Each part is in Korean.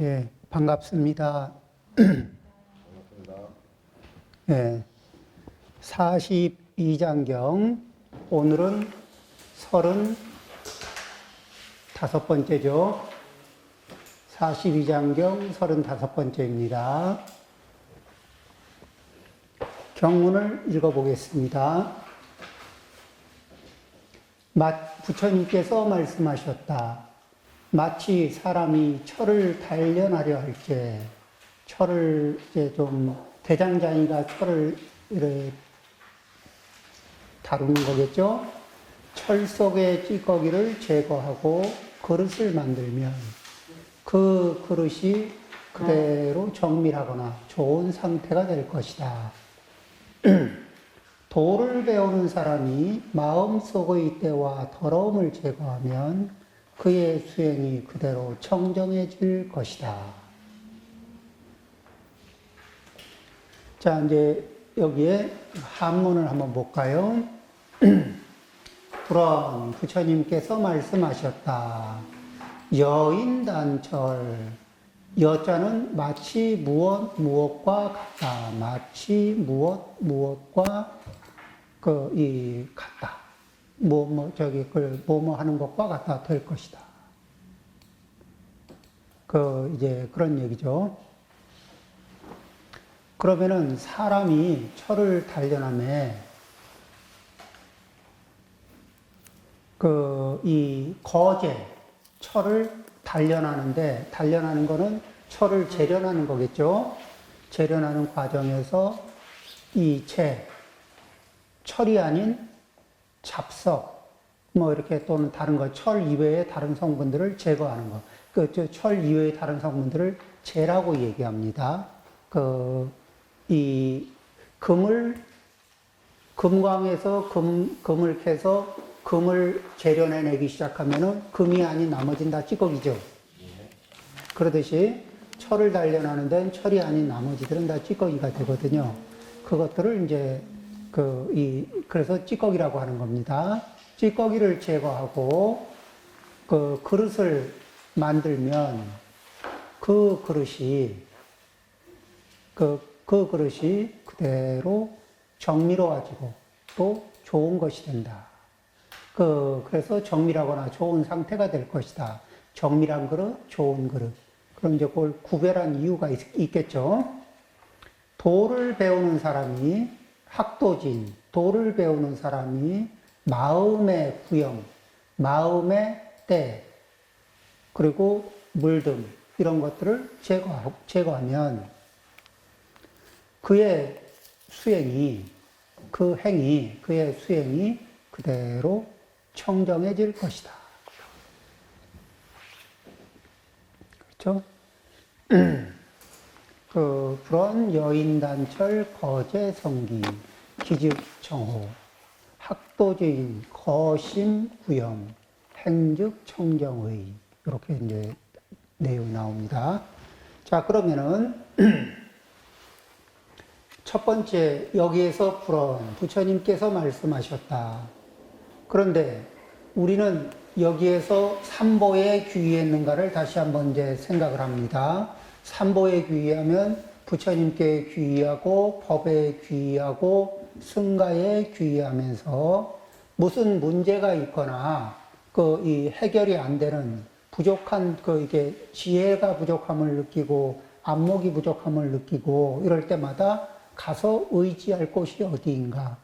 예, 반갑습니다. 예, 42장경, 오늘은 35번째죠. 42장경 35번째입니다. 경문을 읽어보겠습니다. 마- 부처님께서 말씀하셨다. 마치 사람이 철을 단련하려 할 때, 철을 이제 좀 대장장이가 철을 다루는 거겠죠? 철 속의 찌꺼기를 제거하고 그릇을 만들면 그 그릇이 그대로 정밀하거나 좋은 상태가 될 것이다. 도를 배우는 사람이 마음속의 때와 더러움을 제거하면 그의 수행이 그대로 청정해질 것이다. 자, 이제 여기에 한문을 한번 볼까요? 불언 부처님께서 말씀하셨다. 여인단철. 여자는 마치 무엇 무엇과 같다. 마치 무엇 무엇과 그 이 같다. 뭐 뭐 저기 그 뭐 뭐 하는 것과 같다 될 것이다. 그 이제 그런 얘기죠. 그러면은 사람이 철을 단련함에 그 이 거제 철을 단련하는데 단련하는 거는 철을 재련하는 거겠죠. 재련하는 과정에서 이 채, 철이 아닌 잡석, 뭐 이렇게 또는 다른 거, 철 이외의 다른 성분들을 제거하는 거. 그, 저, 철 이외의 다른 성분들을 재라고 얘기합니다. 그, 이, 금을, 금광에서 금, 금을 캐서 금을 재련해내기 시작하면은 금이 아닌 나머지는 다 찌꺼기죠. 그러듯이 철을 단련하는 데는 철이 아닌 나머지들은 다 찌꺼기가 되거든요. 그것들을 이제 그, 이, 그래서 찌꺼기라고 하는 겁니다. 찌꺼기를 제거하고 그 그릇을 만들면 그 그릇이 그, 그 그릇이 그대로 정밀로워지고 또 좋은 것이 된다. 그, 그래서 정밀하거나 좋은 상태가 될 것이다. 정밀한 그릇, 좋은 그릇. 그럼 이제 그걸 구별한 이유가 있, 겠죠 도를 배우는 사람이 학도진, 도를 배우는 사람이 마음의 구형, 마음의 때, 그리고 물등, 이런 것들을 제거하면 그의 수행이, 그 행위, 그의 수행이 그대로 청정해질 것이다. 그렇죠? 그 불언 여인단철 거제성기 기즉정호 학도주인 거심구염 행즉청정의 이렇게 이제 내용이 나옵니다. 자 그러면은 첫 번째 여기에서 불언 부처님께서 말씀하셨다. 그런데 우리는 여기에서 삼보에 귀의했는가를 다시 한번 이제 생각을 합니다. 삼보에 귀의하면 부처님께 귀의하고 법에 귀의하고 승가에 귀의하면서 무슨 문제가 있거나 그 이 해결이 안 되는 부족한 그 이게 지혜가 부족함을 느끼고 안목이 부족함을 느끼고 이럴 때마다 가서 의지할 곳이 어디인가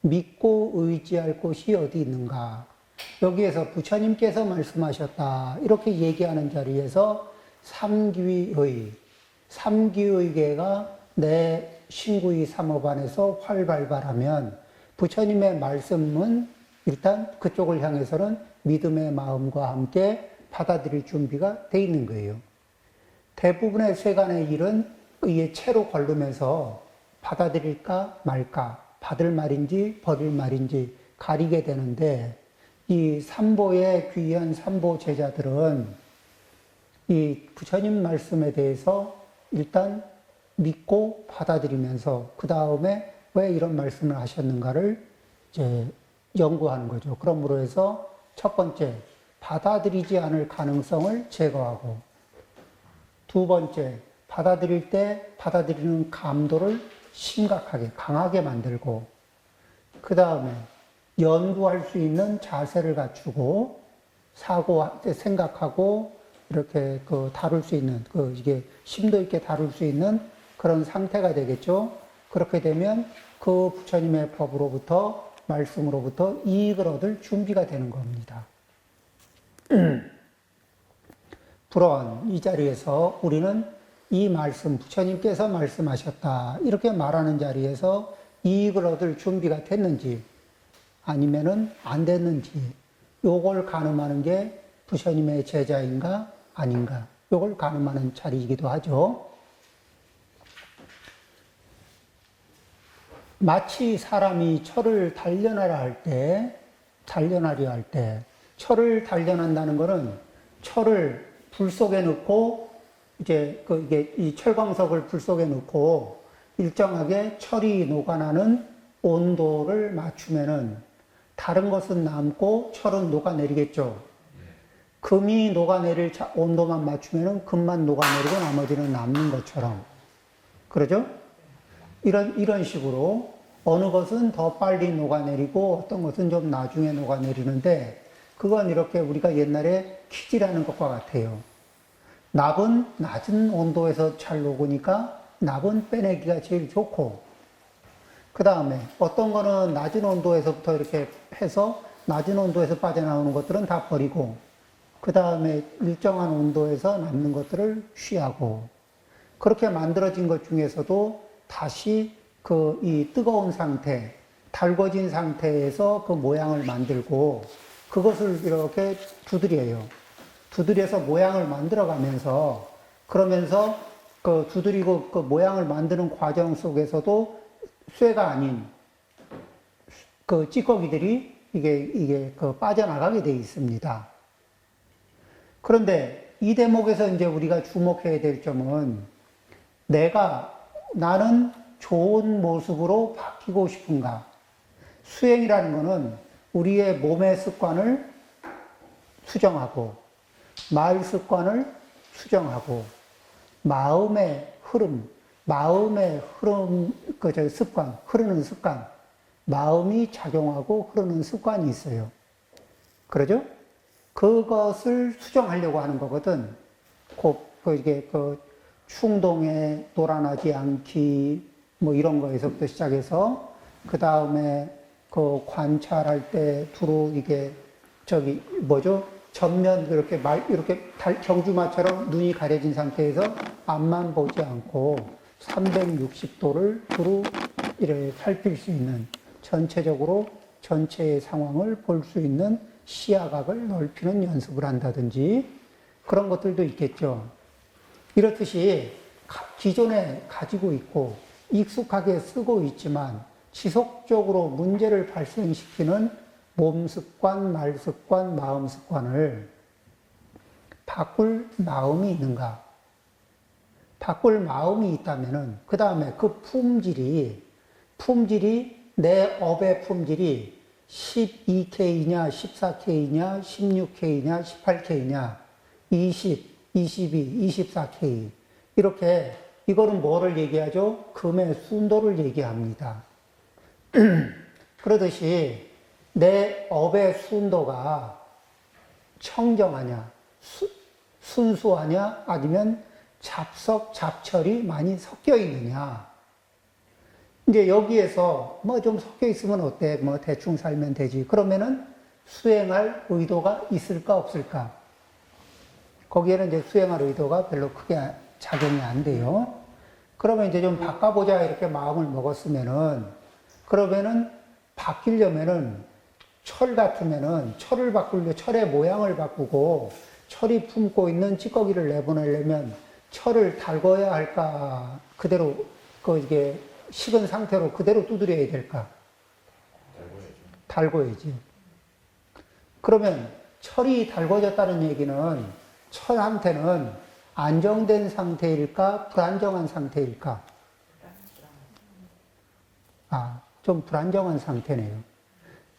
믿고 의지할 곳이 어디 있는가 여기에서 부처님께서 말씀하셨다. 이렇게 얘기하는 자리에서 삼귀의, 삼귀의계가 내 신구의 삼업 안에서 활발발하면 부처님의 말씀은 일단 그쪽을 향해서는 믿음의 마음과 함께 받아들일 준비가 돼 있는 거예요. 대부분의 세간의 일은 이에 채로 걸르면서 받아들일까 말까, 받을 말인지 버릴 말인지 가리게 되는데 이 삼보에 귀한 삼보 제자들은 이 부처님 말씀에 대해서 일단 믿고 받아들이면서 그 다음에 왜 이런 말씀을 하셨는가를 이제 연구하는 거죠. 그러므로 해서 첫 번째 받아들이지 않을 가능성을 제거하고 두 번째, 받아들일 때 받아들이는 감도를 심각하게, 강하게 만들고, 그 다음에 연구할 수 있는 자세를 갖추고, 사고, 생각하고, 이렇게 그 다룰 수 있는, 그 이게 심도 있게 다룰 수 있는 그런 상태가 되겠죠. 그렇게 되면 그 부처님의 법으로부터, 말씀으로부터 이익을 얻을 준비가 되는 겁니다. 불언 이 자리에서 우리는 이 말씀 부처님께서 말씀하셨다 이렇게 말하는 자리에서 이익을 얻을 준비가 됐는지 아니면은 안 됐는지 요걸 가늠하는 게 부처님의 제자인가 아닌가 요걸 가늠하는 자리이기도 하죠. 마치 사람이 철을 단련하려 할 때, 단련하려 할 때, 철을 단련한다는 것은 철을 불 속에 넣고, 이제 그 이게 이 철광석을 불 속에 넣고 일정하게 철이 녹아나는 온도를 맞추면은 다른 것은 남고 철은 녹아내리겠죠. 금이 녹아내릴 자- 온도만 맞추면은 금만 녹아내리고 나머지는 남는 것처럼. 그러죠? 이런, 이런 식으로 어느 것은 더 빨리 녹아내리고 어떤 것은 좀 나중에 녹아내리는데 그건 이렇게 우리가 옛날에 퀴즈라는 것과 같아요. 납은 낮은 온도에서 잘 녹으니까 납은 빼내기가 제일 좋고 그 다음에 어떤 거는 낮은 온도에서부터 이렇게 해서 낮은 온도에서 빠져나오는 것들은 다 버리고 그 다음에 일정한 온도에서 남는 것들을 취하고 그렇게 만들어진 것 중에서도 다시 그 이 뜨거운 상태, 달궈진 상태에서 그 모양을 만들고 그것을 이렇게 두드려요. 두드려서 모양을 만들어 가면서 그러면서 그 두드리고 그 모양을 만드는 과정 속에서도 쇠가 아닌 그 찌꺼기들이 이게 이게 그 빠져나가게 돼 있습니다. 그런데 이 대목에서 이제 우리가 주목해야 될 점은 내가 나는 좋은 모습으로 바뀌고 싶은가? 수행이라는 것은 우리의 몸의 습관을 수정하고 말 습관을 수정하고 마음의 흐름, 마음의 흐름, 그저 습관, 흐르는 습관, 마음이 작용하고 흐르는 습관이 있어요. 그러죠? 그것을 수정하려고 하는 거거든. 그, 그 이게 그 충동에 놀아나지 않기 뭐 이런 거에서부터 시작해서 그 다음에 그 관찰할 때 두루 이게 저기 뭐죠? 전면 이렇게 말 이렇게 달, 경주마처럼 눈이 가려진 상태에서 앞만 보지 않고 360도를 두루 이렇게 살필 수 있는 전체적으로 전체의 상황을 볼 수 있는 시야각을 넓히는 연습을 한다든지 그런 것들도 있겠죠. 이렇듯이 가- 기존에 가지고 있고 익숙하게 쓰고 있지만 지속적으로 문제를 발생시키는 몸 습관, 말 습관, 마음 습관을 바꿀 마음이 있는가? 바꿀 마음이 있다면은 그 다음에 그 품질이 품질이 내 업의 품질이 12K냐, 14K냐, 16K냐, 18K냐, 20, 22, 24K 이렇게 이거는 뭐를 얘기하죠? 금의 순도를 얘기합니다. 그러듯이 내 업의 순도가 청정하냐, 수- 순수하냐, 아니면 잡석, 잡철이 많이 섞여 있느냐. 이제 여기에서 뭐 좀 섞여 있으면 어때? 뭐 대충 살면 되지. 그러면은 수행할 의도가 있을까, 없을까? 거기에는 이제 수행할 의도가 별로 크게 작용이 안 돼요. 그러면 이제 좀 바꿔보자 이렇게 마음을 먹었으면은 그러면은 바뀌려면은 철 같으면은 철을 바꾸려 철의 모양을 바꾸고 철이 품고 있는 찌꺼기를 내보내려면 철을 달궈야 할까 그대로 그 이게 식은 상태로 그대로 두드려야 될까 달궈야지. 그러면 철이 달궈졌다는 얘기는 철한테는 안정된 상태일까 불안정한 상태일까? 아, 좀 불안정한 상태네요.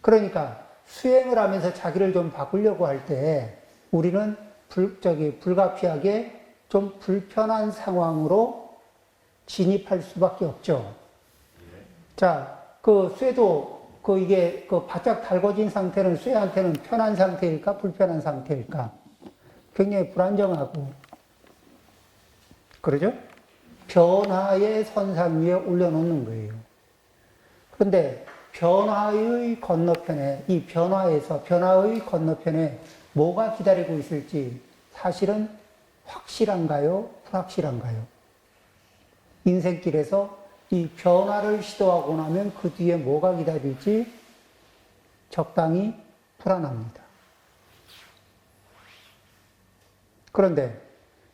그러니까 수행을 하면서 자기를 좀 바꾸려고 할 때 우리는 불, 저기 불가피하게 좀 불편한 상황으로 진입할 수밖에 없죠. 자, 그 쇠도 그 이게 그 바짝 달궈진 상태는 쇠한테는 편한 상태일까 불편한 상태일까? 굉장히 불안정하고 그러죠? 변화의 선상 위에 올려놓는 거예요. 그런데 변화의 건너편에 이 변화에서 변화의 건너편에 뭐가 기다리고 있을지 사실은 확실한가요? 불확실한가요? 인생길에서 이 변화를 시도하고 나면 그 뒤에 뭐가 기다릴지 적당히 불안합니다. 그런데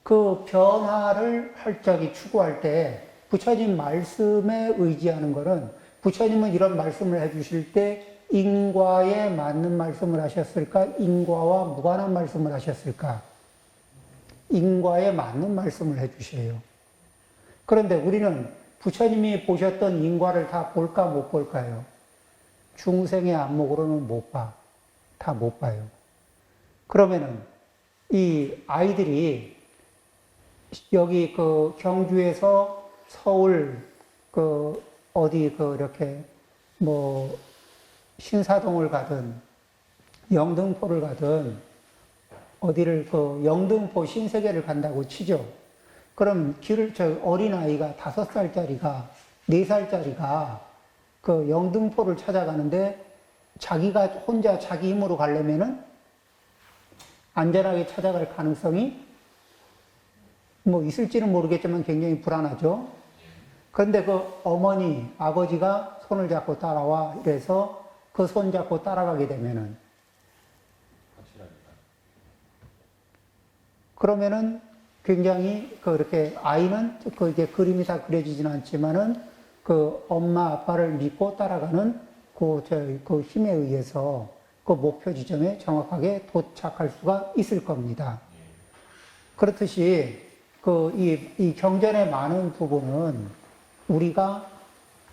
그 변화를 활짝이 추구할 때 부처님 말씀에 의지하는 것은 부처님은 이런 말씀을 해주실 때 인과에 맞는 말씀을 하셨을까? 인과와 무관한 말씀을 하셨을까? 인과에 맞는 말씀을 해주셔요. 그런데 우리는 부처님이 보셨던 인과를 다 볼까 못 볼까요? 중생의 안목으로는 못 봐. 다 못 봐요. 그러면은 이 아이들이 여기 그 경주에서 서울 그 어디 그 이렇게 뭐 신사동을 가든 영등포를 가든 어디를 그 영등포 신세계를 간다고 치죠. 그럼 길을 저 어린 아이가 다섯 살짜리가 네 살짜리가 그 영등포를 찾아가는데 자기가 혼자 자기 힘으로 가려면은 안전하게 찾아갈 가능성이 뭐 있을지는 모르겠지만 굉장히 불안하죠. 그런데 그 어머니, 아버지가 손을 잡고 따라와 이래서 그 손 잡고 따라가게 되면은 그러면은 굉장히 그렇게 아이는 그 이게 그림이 다 그려지지는 않지만은 그 엄마 아빠를 믿고 따라가는 그, 저, 그 힘에 의해서 그 목표 지점에 정확하게 도착할 수가 있을 겁니다. 그렇듯이 그 이 이 경전의 많은 부분은 우리가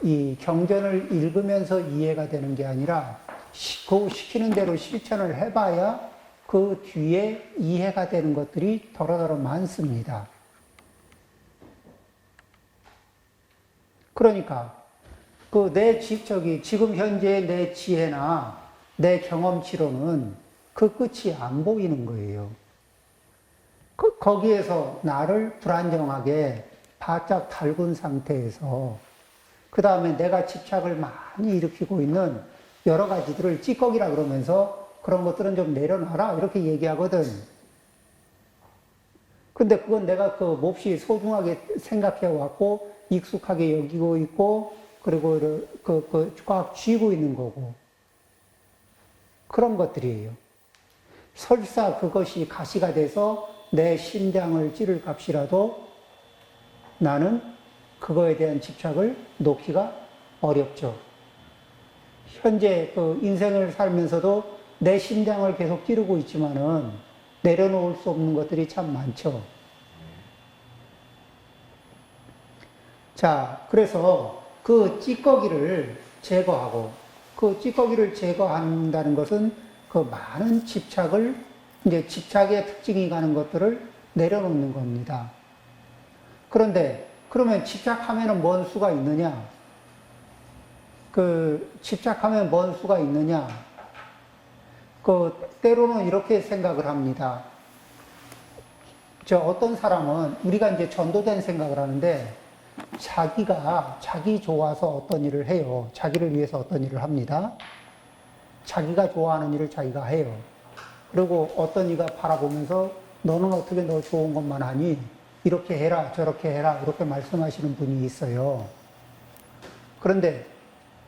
이 경전을 읽으면서 이해가 되는 게 아니라 시, 그 시키는 대로 실천을 해봐야 그 뒤에 이해가 되는 것들이 더러더러 많습니다. 그러니까 그내 저기 지금 현재 내 지혜나 내 경험치로는 그 끝이 안 보이는 거예요. 그 거기에서 나를 불안정하게 바짝 달군 상태에서 그 다음에 내가 집착을 많이 일으키고 있는 여러 가지들을 찌꺼기라 그러면서 그런 것들은 좀 내려놔라 이렇게 얘기하거든. 근데 그건 내가 그 몹시 소중하게 생각해 왔고 익숙하게 여기고 있고 그리고 그, 그, 꽉 쥐고 있는 거고 그런 것들이에요. 설사 그것이 가시가 돼서 내 심장을 찌를 값이라도 나는 그거에 대한 집착을 놓기가 어렵죠. 현재 그 인생을 살면서도 내 심장을 계속 찌르고 있지만은 내려놓을 수 없는 것들이 참 많죠. 자, 그래서 그 찌꺼기를 제거하고 그 찌꺼기를 제거한다는 것은 그 많은 집착을 이제 집착의 특징이 가는 것들을 내려놓는 겁니다. 그런데 그러면 집착하면 뭔 수가 있느냐? 그 집착하면 뭔 수가 있느냐? 그 때로는 이렇게 생각을 합니다. 저 어떤 사람은 우리가 이제 전도된 생각을 하는데 자기가 자기 좋아서 어떤 일을 해요. 자기를 위해서 어떤 일을 합니다. 자기가 좋아하는 일을 자기가 해요. 그리고 어떤 이가 바라보면서 너는 어떻게 너 좋은 것만 하니? 이렇게 해라, 저렇게 해라, 이렇게 말씀하시는 분이 있어요. 그런데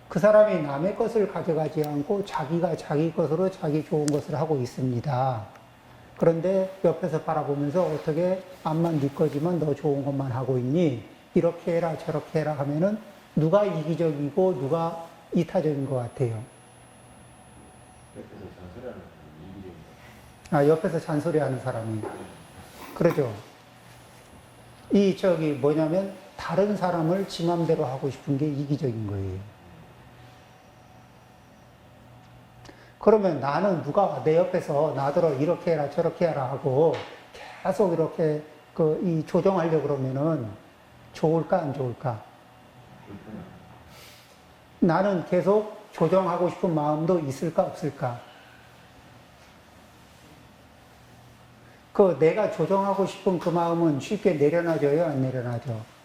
그 사람이 남의 것을 가져가지 않고 자기가 자기 것으로 자기 좋은 것을 하고 있습니다. 그런데 옆에서 바라보면서 어떻게 암만 네 거지만 너 좋은 것만 하고 있니? 이렇게 해라, 저렇게 해라 하면은 누가 이기적이고 누가 이타적인 것 같아요. 아, 옆에서 잔소리 하는 사람이. 그러죠. 이, 저기, 뭐냐면, 다른 사람을 지 맘대로 하고 싶은 게 이기적인 거예요. 그러면 나는 누가 내 옆에서 나더러 이렇게 해라, 저렇게 해라 하고 계속 이렇게 그 이 조정하려 그러면은 좋을까 안 좋을까? 나는 계속 조정하고 싶은 마음도 있을까 없을까? 그 내가 조정하고 싶은 그 마음은 쉽게 내려놔져요, 안 내려놔져?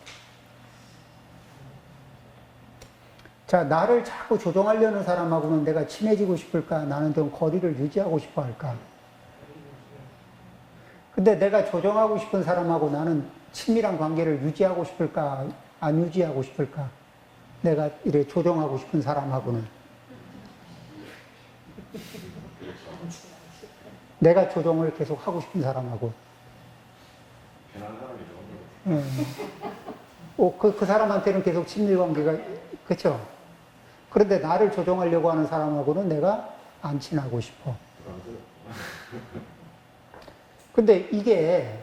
자, 나를 자꾸 조정하려는 사람하고는 내가 친해지고 싶을까? 나는 좀 거리를 유지하고 싶어 할까? 근데 내가 조정하고 싶은 사람하고 나는 친밀한 관계를 유지하고 싶을까? 안 유지하고 싶을까? 내가 이래 조정하고 싶은 사람하고는. 내가 조정을 계속 하고 싶은 사람하고. 예. 어, 그, 그 사람한테는 계속 친밀 관계가, 그쵸? 그런데 나를 조정하려고 하는 사람하고는 내가 안 친하고 싶어. 근데 이게,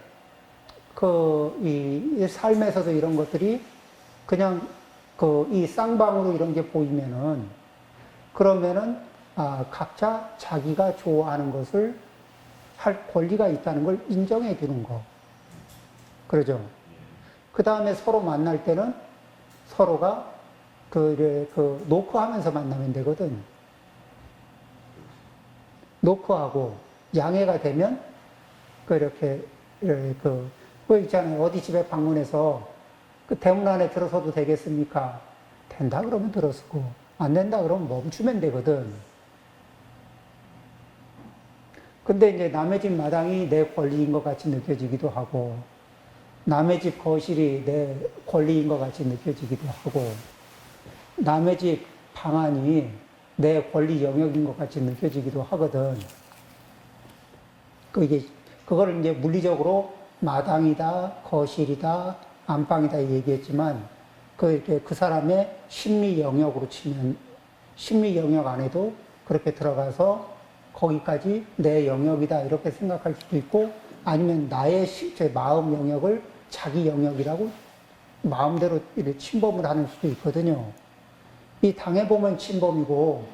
그, 이, 이 삶에서도 이런 것들이 그냥 그, 이 쌍방으로 이런 게 보이면은, 그러면은, 아, 각자 자기가 좋아하는 것을 할 권리가 있다는 걸 인정해 주는 거. 그러죠? 그 다음에 서로 만날 때는 서로가 그, 이래 그, 노크하면서 만나면 되거든. 노크하고 양해가 되면, 그, 이렇게 그, 그 있잖아요. 어디 집에 방문해서 그 대문 안에 들어서도 되겠습니까? 된다 그러면 들어서고, 안 된다 그러면 멈추면 되거든. 근데 이제 남의 집 마당이 내 권리인 것 같이 느껴지기도 하고, 남의 집 거실이 내 권리인 것 같이 느껴지기도 하고, 남의 집 방안이 내 권리 영역인 것 같이 느껴지기도 하거든. 그 이게, 그거를 이제 물리적으로 마당이다, 거실이다, 안방이다 얘기했지만, 그 그 사람의 심리 영역으로 치면, 심리 영역 안에도 그렇게 들어가서 거기까지 내 영역이다 이렇게 생각할 수도 있고 아니면 나의 실제 마음 영역을 자기 영역이라고 마음대로 침범을 하는 수도 있거든요. 이 당해보면 침범이고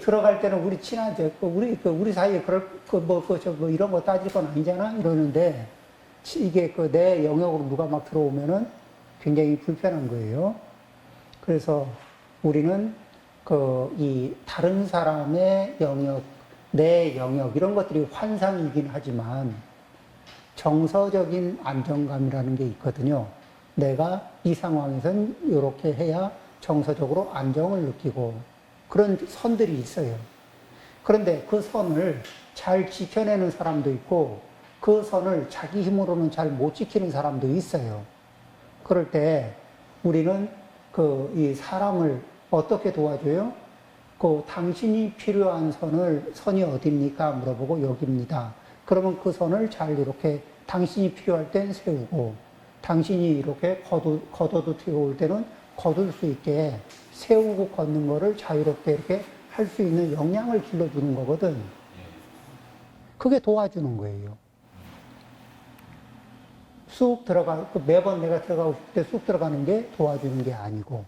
들어갈 때는 우리 친하죠. 그 우리 그 우리 사이에 그럴 그 뭐 그 저 뭐 이런 거 따질 건 아니잖아 이러는데 치- 이게 그 내 영역으로 누가 막 들어오면은 굉장히 불편한 거예요. 그래서 우리는 그 이 다른 사람의 영역, 내 영역 이런 것들이 환상이긴 하지만 정서적인 안정감이라는 게 있거든요. 내가 이 상황에선 이렇게 해야 정서적으로 안정을 느끼고 그런 선들이 있어요. 그런데 그 선을 잘 지켜내는 사람도 있고 그 선을 자기 힘으로는 잘 못 지키는 사람도 있어요. 그럴 때 우리는 그 이 사람을 어떻게 도와줘요? 그 당신이 필요한 선을 선이 어디입니까? 물어보고 여기입니다. 그러면 그 선을 잘 이렇게 당신이 필요할 땐 세우고 당신이 이렇게 걷어, 걷어도 들어올 때는 걷을 수 있게 세우고 걷는 거를 자유롭게 이렇게 할 수 있는 역량을 길러주는 거거든. 그게 도와주는 거예요. 쑥 들어가, 그 매번 내가 들어가고 싶을 때 쑥 들어가는 게 도와주는 게 아니고.